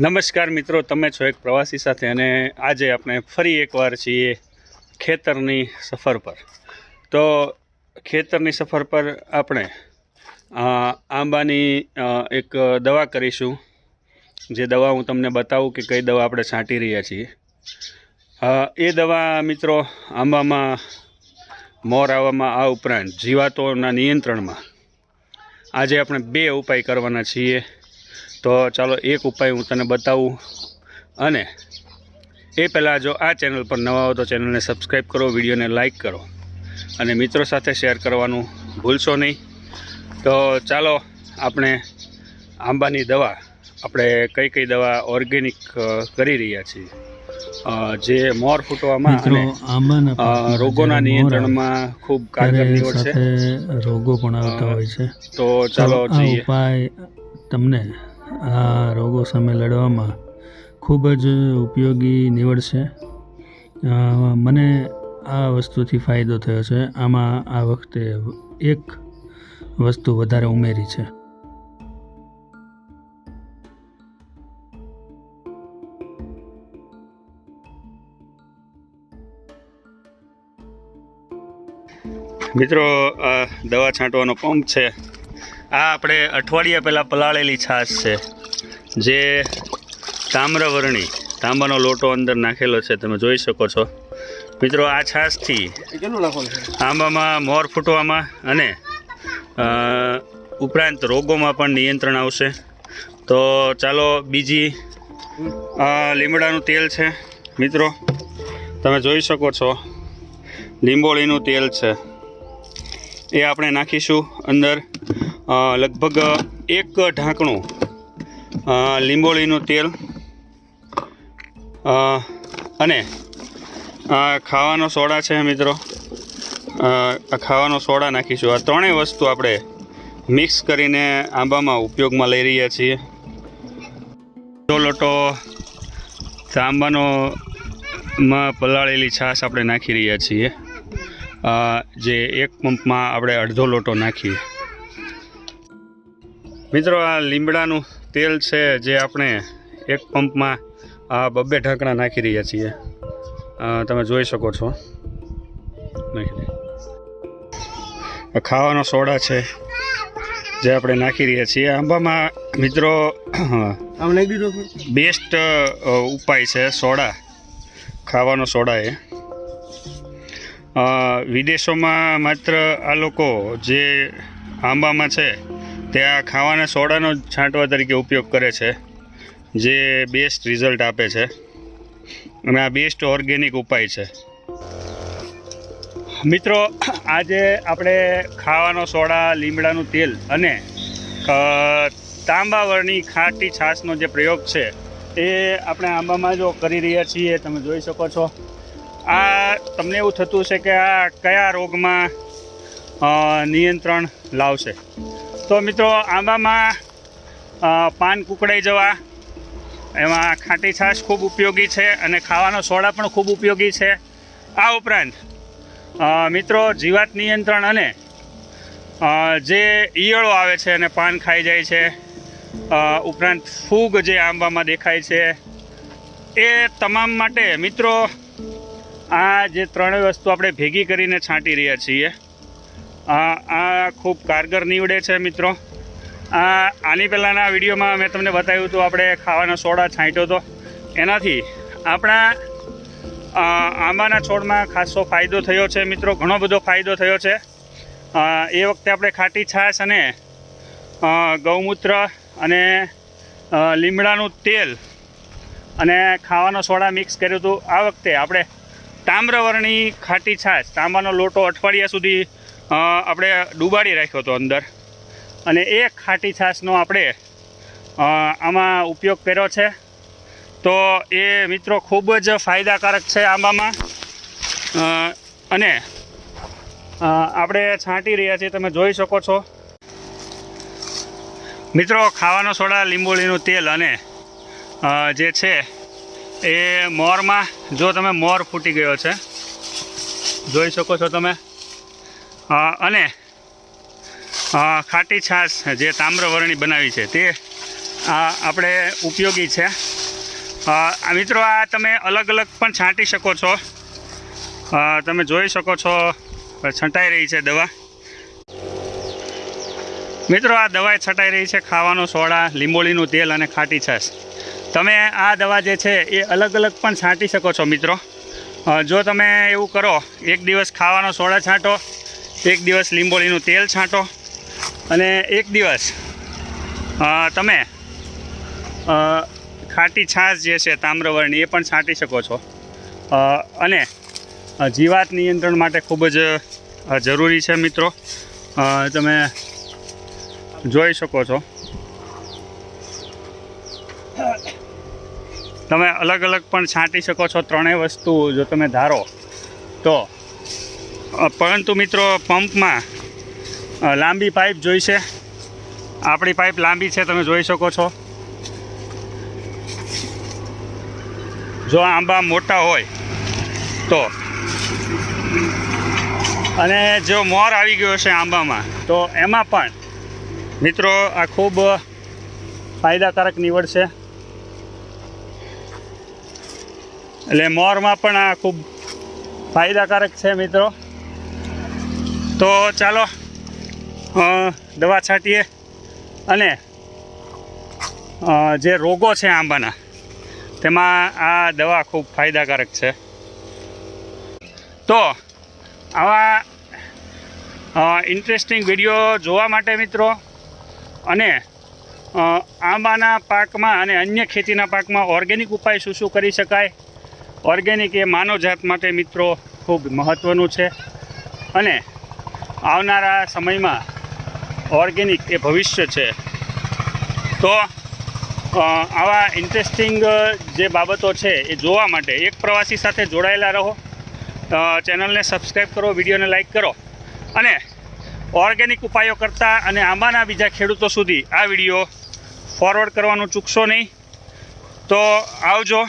નમસ્કાર મિત્રો, તમે છો એક પ્રવાસી સાથે અને આજે આપણે ફરી એકવાર છીએ ખેતરની સફર પર. તો ખેતરની સફર પર આપણે આંબાની એક દવા કરીશું. જે દવા હું તમને બતાવું કે કઈ દવા આપણે છાંટી રહ્યા છીએ. એ દવા મિત્રો આંબામાં મોર આવવામાં આ ઉપરાંત જીવાતોના નિયંત્રણમાં આજે આપણે બે ઉપાય કરવાના છીએ. તો ચાલો એક ઉપાય હું તને બતાવું. અને એ પહેલાં જો આ ચેનલ પર નવા હો તો ચેનલને સબસ્ક્રાઈબ કરો વિડીયોને લાઇક કરો. અને મિત્રો સાથે શેર કરવાનું ભૂલશો નહીં. તો ચાલો આપણે આંબાની દવા આપણે કઈ કઈ દવા ઓર્ગેનિક કરી રહ્યા છીએ. જે મોર ફૂટવામાં રોગોના નિયંત્રણમાં ખૂબ કારગર છે. રોગો પણ આવતા હોય છે. તો ચાલો આ ઉપાય તમને આ રોગો સામે લડવામાં ખૂબ જ ઉપયોગી નીવડશે. મને આ વસ્તુથી ફાયદો થયો છે. આમાં આ વખતે એક વસ્તુ વધારે ઉમેરી છે. મિત્રો, આ દવા છાંટવાનો પંપ છે. આ આપણે અઠવાડિયા પહેલાં પલાળેલી છાશ છે જે તામ્રવર્ણી તાંબાનો લોટો અંદર નાખેલો છે તમે જોઈ શકો છો. મિત્રો આ છાશથી આંબામાં મોર ફૂટવામાં અને ઉપરાંત રોગોમાં પણ નિયંત્રણ આવશે. તો ચાલો બીજી લીમડાનું તેલ છે. મિત્રો તમે જોઈ શકો છો લીંબોળીનું તેલ છે. એ આપણે નાખીશું અંદર. લગભગ એક ઢાંકણું લીંબોળીનું તેલ અને ખાવાનો સોડા છે મિત્રો. ખાવાનો સોડા નાખીશું. આ ત્રણેય વસ્તુ આપણે મિક્સ કરીને આંબામાં ઉપયોગમાં લઈ રહ્યા છીએ. તો લોટો તાંબાનો માં પલાળેલી છાશ આપણે નાખી રહ્યા છીએ. જે એક પંપમાં આપણે અડધો લોટો નાખીએ. મિત્રો આ લીમડાનું તેલ છે જે આપણે એક પંપમાં આ બબ્બે ઢાંકણા નાખી રહ્યા છીએ. તમે જોઈ શકો છો. નાખી દે. ખાવાનો સોડા છે જે આપણે નાખી રહ્યા છીએ. આંબામાં મિત્રો બેસ્ટ ઉપાય છે સોડા. ખાવાનો સોડા એ. વિદેશોમાં માત્ર આ લોકો જે આંબામાં છે તે આ ખાવાના સોડાનો છાંટવા તરીકે ઉપયોગ કરે છે, જે બેસ્ટ રિઝલ્ટ આપે છે અને આ બેસ્ટ ઓર્ગેનિક ઉપાય છે. મિત્રો, આજે આપણે ખાવાનો સોડા, લીમડાનું તેલ અને તાંબાવળની ખાટી છાશનો જે પ્રયોગ છે, એ આપણે આંબામાં જો કરી રહ્યા છીએ, તમે જોઈ શકો છો. આ તમને એવું થતું છે કે આ કયા રોગમાં નિયંત્રણ લાવશે? તો મિત્રો આંબામાં પાન કુકડાઈ જવા. એમાં ખાટી છાશ ખૂબ ઉપયોગી છે અને ખાવાનો સોડા પણ ખૂબ ઉપયોગી છે. આ ઉપરાંત મિત્રો જીવાત નિયંત્રણ અને જે ઈયળો આવે છે અને પાન ખાઈ જાય છે ઉપરાંત ફૂગ જે આંબામાં દેખાય છે, એ તમામ માટે મિત્રો આ જે ત્રણેય વસ્તુ આપણે ભેગી કરીને છાંટી રહ્યા છીએ. આ ખૂબ કારગર નીવડે છે મિત્રો. આ, આની પહેલાંના વિડીયોમાં મેં તમને બતાવ્યું હતું આપણે ખાવાના સોડા છાંટ્યો હતો. એનાથી આપણા આંબાના છોડમાં ખાસો ફાયદો થયો છે મિત્રો. ઘણો બધો ફાયદો થયો છે. એ વખતે આપણે ખાટી છાશ અને ગૌમૂત્ર અને લીમડાનું તેલ અને ખાવાનો સોડા મિક્સ કર્યું હતું. આ વખતે આપણે તામ્રવર્ણી ખાટી છાશ, તાંબાનો લોટો અઠવાડિયા સુધી આપણે ડૂબાડી રાખ્યો હતો અંદર. અને એ ખાટી છાશનો આપણે આમાં ઉપયોગ કર્યો છે. તો એ મિત્રો ખૂબ જ ફાયદાકારક છે આંબામાં. અને આપણે છાંટી રહ્યા છીએ, તમે જોઈ શકો છો. મિત્રો, ખાવાનો સોડા, લીંબોળીનું તેલ અને જે છે એ મોરમાં, જો તમે મોર ફૂટી ગયો છે, જોઈ શકો છો તમે. અને ખાટી છાશ જે તામ્રવર્ણી બનાવી છે તે આપણે ઉપયોગી છે. મિત્રો આ તમે અલગ અલગ પણ છાંટી શકો છો. તમે જોઈ શકો છો છંટાઈ રહી છે દવા. મિત્રો આ દવા છટાઈ રહી છે ખાવાનો સોડા, લીંબોળીનું તેલ અને ખાટી છાશ. તમે આ દવા જે છે એ અલગ અલગ પણ છાંટી શકો છો મિત્રો. જો તમે એવું કરો, એક દિવસ ખાવાનો સોડા છાંટો એક દિવસ લીંબોળીનું તેલ છાંટો અને એક દિવસ તમે ખાટી છાશ જે છે તામ્રવર્ણી, એ પણ છાંટી શકો છો. અને જીવાત નિયંત્રણ માટે ખૂબ જ જરૂરી છે મિત્રો. તમે જોઈ શકો છો. તમે અલગ અલગ પણ છાંટી શકો છો ત્રણેય વસ્તુ જો તમે ધારો તો. પરંતુ મિત્રો, પંપમાં લાંબી પાઇપ જોઈશે આપણી પાઇપ લાંબી છે, તમે જોઈ શકો છો. જો આંબા મોટા હોય, તો. અને જો મોર આવી ગયો છે આંબામાં, તો એમાં પણ, મિત્રો, આ ખૂબ ફાયદાકારક નીવડશે એટલે મોરમાં પણ આ ખૂબ ફાયદાકારક છે, મિત્રો. તો ચાલો દવા છાંટીએ અને જે રોગો છે આંબાના, તેમાં આ દવા ખૂબ ફાયદાકારક છે. તો, આવા ઇન્ટરેસ્ટિંગ વીડિયો જોવા માટે મિત્રો, અને આંબાના પાકમાં અને અન્ય ખેતીના પાકમાં ઓર્ગેનિક ઉપાય શું શું કરી શકાય? ઓર્ગેનિક એ માનવજાત માટે મિત્રો ખૂબ મહત્ત્વનું છે. અને આવનારા સમયમાં ઓર્ગેનિક એ ભવિષ્ય છે. તો આવા ઇન્ટરેસ્ટિંગ જે બાબતો છે એ જોવા માટે એક પ્રવાસી સાથે જોડાયેલા રહો. ચેનલને સબસ્ક્રાઈબ કરો, વિડીયોને લાઇક કરો. અને ઓર્ગેનિક ઉપાયો કરતા અને આંબાના બીજા ખેડૂતો સુધી આ વીડિયો ફોરવર્ડ કરવાનું ચૂકશો નહીં. તો, આવજો.